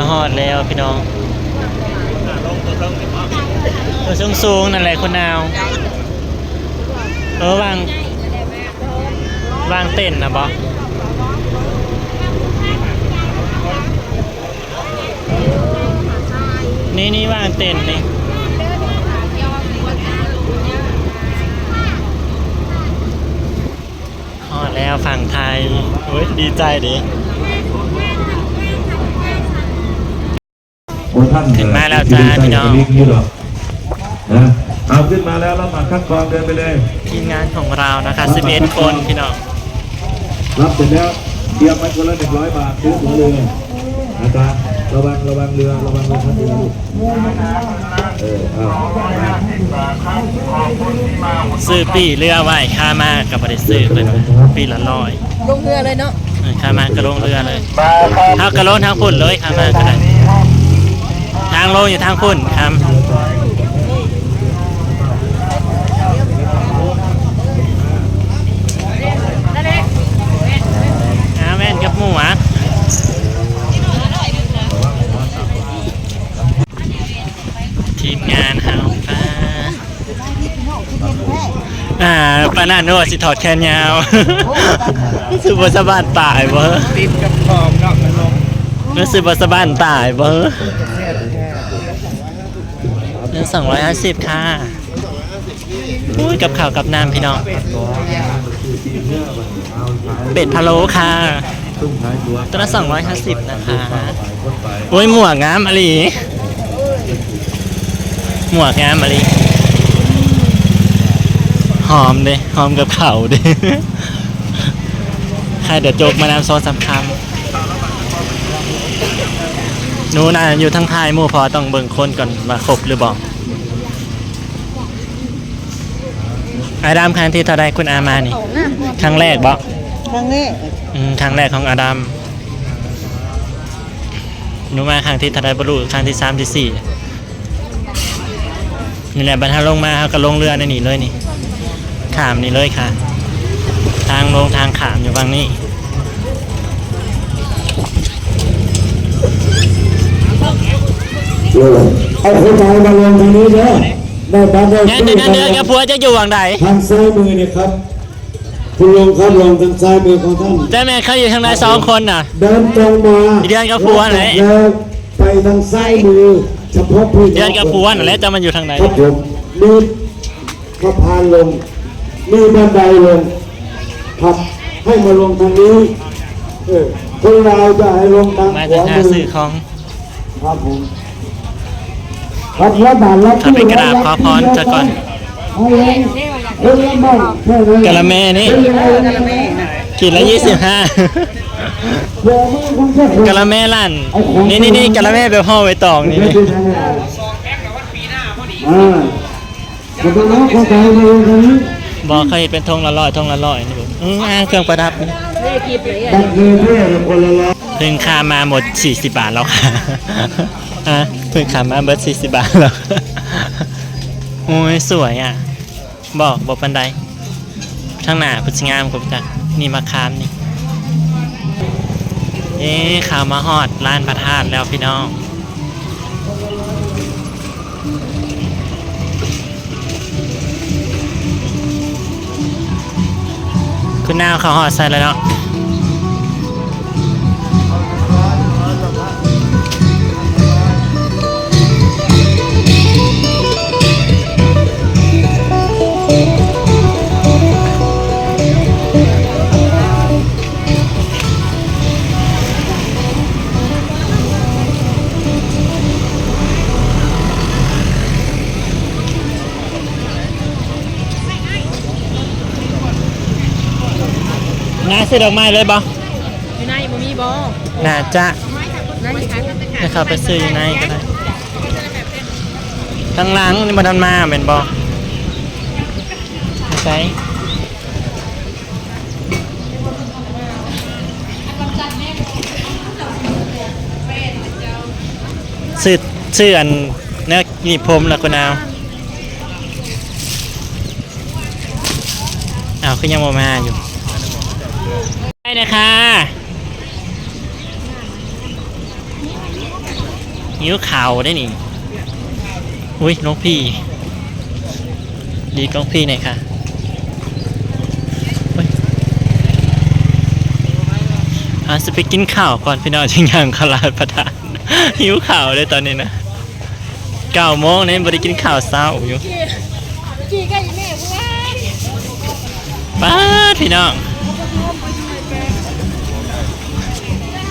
ก็ฮอดแล้วพี่น้องตัวสูงสูงๆนั่นแหละคนนาวเออวางวางเต้นนะบอนี่นี่วางเต้นนี่ฮอดแล้วฝั่งไทยโอ้ยดีใจดิ โอ้ ท่านถึงมาแล้วจ้าพี่น้องวิ่นี่เหรอนะเอาขึ้นมาแล้วรับบัตรคัดกรองเดินไปเลยทีมงานของเรานะคะ11คนพี่น้องรับเสร็จแล้วเตรียมไว้คนละหนึ่งร้อยบาทซื้อหัวเรืออาจารย์ระวังระวังเรือระวังเรือท่านเรือลูกเออเอามาซื้อปีเรือไว้ค่ามากกับบริซื้อเพิ่นปีละร้อยลงเรือเลยเนาะเออค่ามากก็ลงเรือเลยเท่ากระโลนทางพุ่นเลยค่ามากก็ได้ ทางลงอยู่ทางพุ่นครับอาแม่นกับหมูอะทีมงานเฮาป้าอ่าป้านาโนสิถอดแขนยาวรู้สึกว่าสะบานตายเบ้อติดกับขอบเนาะมันลงรู้สึกว่าสะบานตายเบ้อเงิ นสองร้อยห้าสิบค่ะอุ้ยกับข่าวกับน้ำพี่น้อง เป็ดพะโล้ค่ะตัวละสองร้อยห้าสิบนะคะ โอ้ยหมวกงามอลีหมวกงามอลีหอมเด้หอมกับเข่าวเด้ใครเดี๋ยวโจกมานำโซนสำคัญหนูน่ะอยู่ทั้งทายมู่พอต้องเบิ่งคนก่อนมาครบหรือบอก อาดามครั้งที่เท่าใดคุณอามานี่ ครั้งแรกบอกครั้งนี้อืมครั้งแรกของอาดัมหนูมาครั้งที่ทัดบรูครั้งที่สามที่สี่นี่แหละบรรทัดลงมาเขาก็ลงเรือในนี่เลยนี่ขามนี่เลยค่ะ ทางลงทางขามอยู่ฝั่งนี้เอาคนไทยมาลงทางนี้เด้อ ได้บัตรได้งั้นเดือนเดือนกับผัวจะอยู่วังใดทางซ้ายมือเนี่ยครับคุณลงครับลงทางซ้ายมือของท่านเจ้าแม่เขาอยู่ทางใดสองคนน่ะ เดินตรงมาเดือนกับผัวไหนแล้วไปทางซ้ายมือเฉพาะพื้นเดือนกับผัวน่ะแล้วจะมันอยู่ทางไหนครับผมมีสะพานลงมีบันไดลงครับให้มาลงทางนี้เออคนเราจะให้ลงทางมาขจะวาหามือซื้อของครับผม เข้าไปกราบขอพรซะก่อนเอาเลยคนละบ้านแค่นั้นกะละแม่นี่คนละบ้านขีดละยี่สิบห้าเดี๋ยวมือของเจ้าของกะละแม่ลั่น นี่นี่นี่กะละแม่แบบห่อไว้ตองนี่ไม่นี่ใช่ทางไหนอ่าจะต้องน้องคนไทยมาลงทางนี้บอกเคยเป็นธงละร้อยธงละร้อยนี่บอกอืออ่าเครื่องประดับนี่บัตรเงินเพื่อนคนละร้อยเพิ่งค่ามาหมด 40 บาทแล้วค่ะอะ เพิ่งค่ามาเบิด40บบาทแล้วโอ้ยสวยอะ บอกบอกปันไดข้างหน้าพุชงามกบจักนี่มาคามนี่เอ๊ะข่าวมาฮอดร้านพระธาตุแล้วพี่น้องคุณนาเขาฮอดใส่แล้วเนาะ น่าซื้อดอกไม้เลยบออยู่ในบ่มีบ่น่าจะนั่นค่ะให้เขาไปซื้ออยู่ในก็ได้ทั้งหลังนี่มาทันมาเป็นบอใช่ซื้อซื้ออันเนื้อหนีบผมแล้วคุณเอาเอาวคือยังบ่มาอยู่ ได้นะคะหิวข่าวได้นี่อุ้ยน้องพี่ ดีกล้องพี่หน่อยค่ะเฮ้ยอาจะไปกินข้าวก่อนพี่น้องชิงยังขาวหลาดประทานหิวข่าวเลยตอนนี้นะเก้าโมงเนี่ยบริกินข้าวเช้าอยู่ขี่กันอยู่แม่เพื่อนป้าดพี่น้อง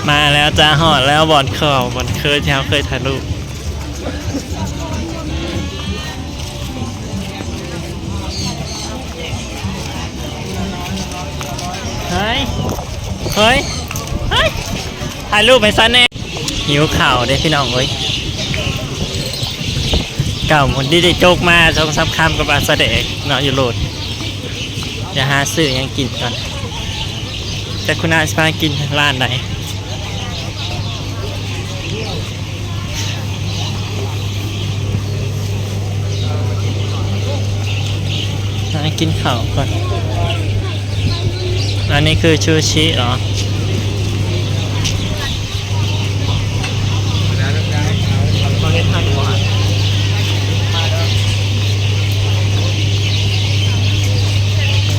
มาแล้วจ้าหอดแล้วบอลเข่าบอลเคยที่เขาเคยถ่ายรูปเฮ้ย เฮ้ย เฮ้ย ถ่ายรูปไปซะแน่หิวข่าวเด้พี่น้องเอ้ยเก่าคนที่ได้โจกมาชมซับคำกับอาสเดกเนาะอยู่โหลดจะหาซื้อยังกินก่อนแต่คุณอาจะพากินร้านไหน หากินข้าวก่อน อันนี้คือชูชิเหรอเขาเรียกท่านว่า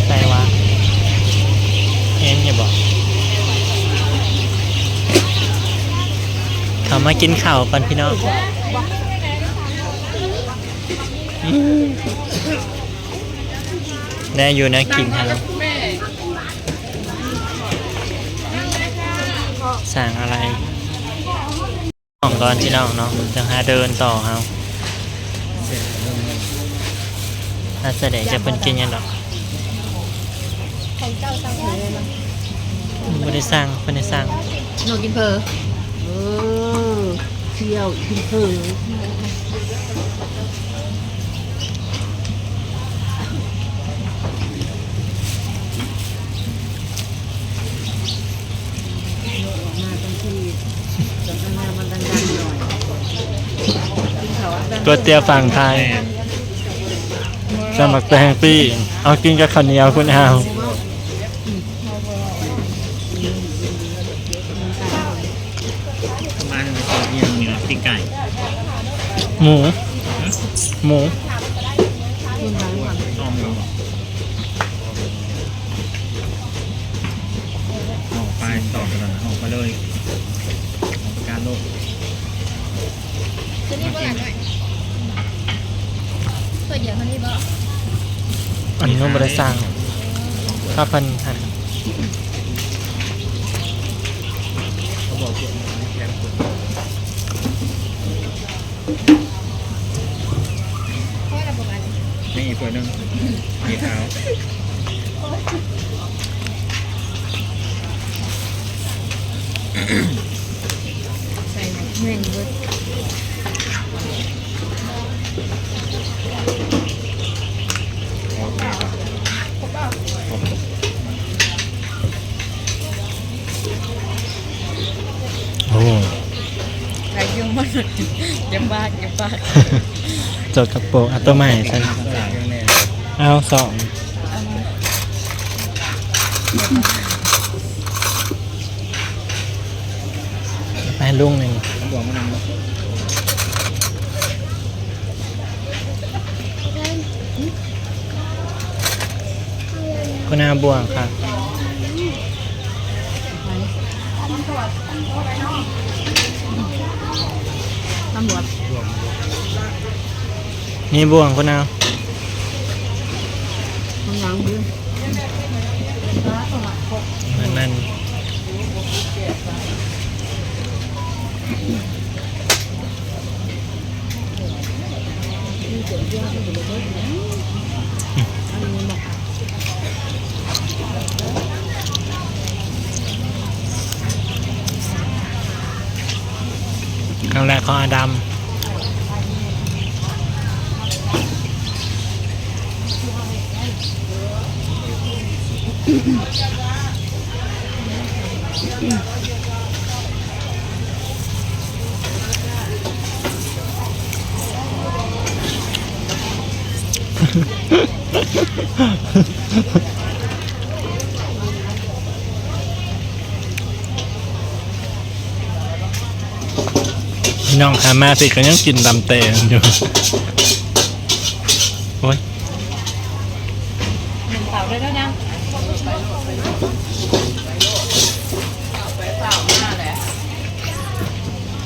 ใส่ว่าเอ็นอย่าบอกเขามากินข้าวกันพี่น้องอืม ได้อยู่นะกินฮะสั่งอะไรของก่อนพี่น้องเนาะจะหาเดินต่อเอาถ้าแสดงจะเป็นกินยังดอกของเจ้าตั้งหัวเลยมั้งไม่ได้สร้างไม่ได้สร้างหนูกินเพอเออเที่ยวกินเพอมาตั้งที่จนทำงาน มันดังๆหน่อยกินเขาดังก๋วยเตี๋ยวฝั่งไทยสมัครแตงปี้เอากินกับข้าวเหนียวคุณเอามาเนียเนื้อปีกไก่ หมู หมู จะนี่เมื่อไหร่หน่อยเพื่อเดี๋ยวมันนี่บ่อันนี้ไม่ได้สร้างข้าวพันหันเขาบอกพวกมันแข็งสุดเพราะเราประมาณนี่อีกตัวหนึ่งมีเท้าใส่แม่งเบิด โอเคครับครบ โอ้ ใส่เยอะมากยังบ้ายังบ้า จดกระโปรงอัตโนมัติฉันเอาสองไปลุงหนึ่งคุณอาบวงค่ะตำรวจ นี่บ่วงคุณอาข้างหลังเพื่อนเหมือนนั่นครั้งแรกของอาดัม นน้องขามาสิก็ยังกินตำเตงอยู่ โอ้ยหนึ่งเต่าได้แล้วยัง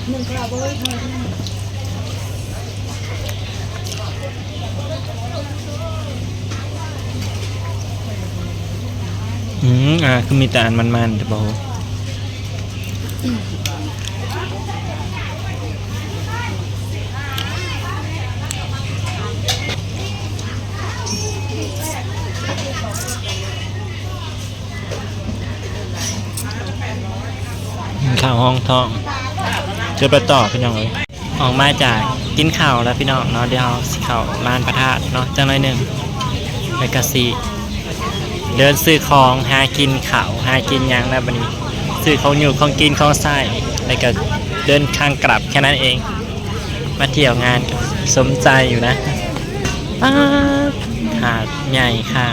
อื อืมอ่าคือมีแต่อันมันๆแต่บอกข้าวห้องท้องเจอไปต่อพี่น้องเลยออกมาจากกินข้าวแล้วพี่น้องเนาะเดี๋ยวเอาสิข้าวร้านพระธาตุเนาะจังหน่อยหนึ่งไปกะซี เดินซื้อของหากินเขาหากินยังแล้วบัดนี้ซื้อของอยู่ของกินของใส่แล้วก็เดินทางกลับแค่นั้นเอง มาเที่ยวงานสมใจอยู่นะป๊าหาดใหญ่ค่ะ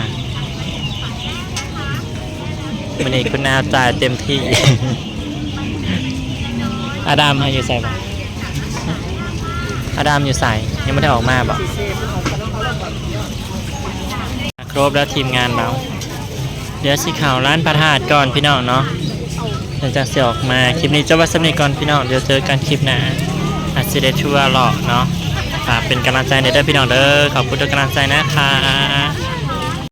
วันนี้คุณนาจ่ายเต็มที่ อาดามให้อยู่ใส่บ่อาดามอยู่ใส่ยังไม่ได้ออกมาบ่ครบแล้วทีมงานเรา เดี๋ยวสิข่าวร้านพระธาตุก่อนพี่น้องเนาะหลังจากเสียออกมาคลิปนี้จะว่าสำเนีก่อนพี่น้องเดี๋ยวเจอกันคลิปหน้าอาจจะได้ชัวร์หรอกเนาะฝากเป็นกำลังใจในเด้อพี่น้องเด้อขอบคุณทุกกำลังใจนะคะ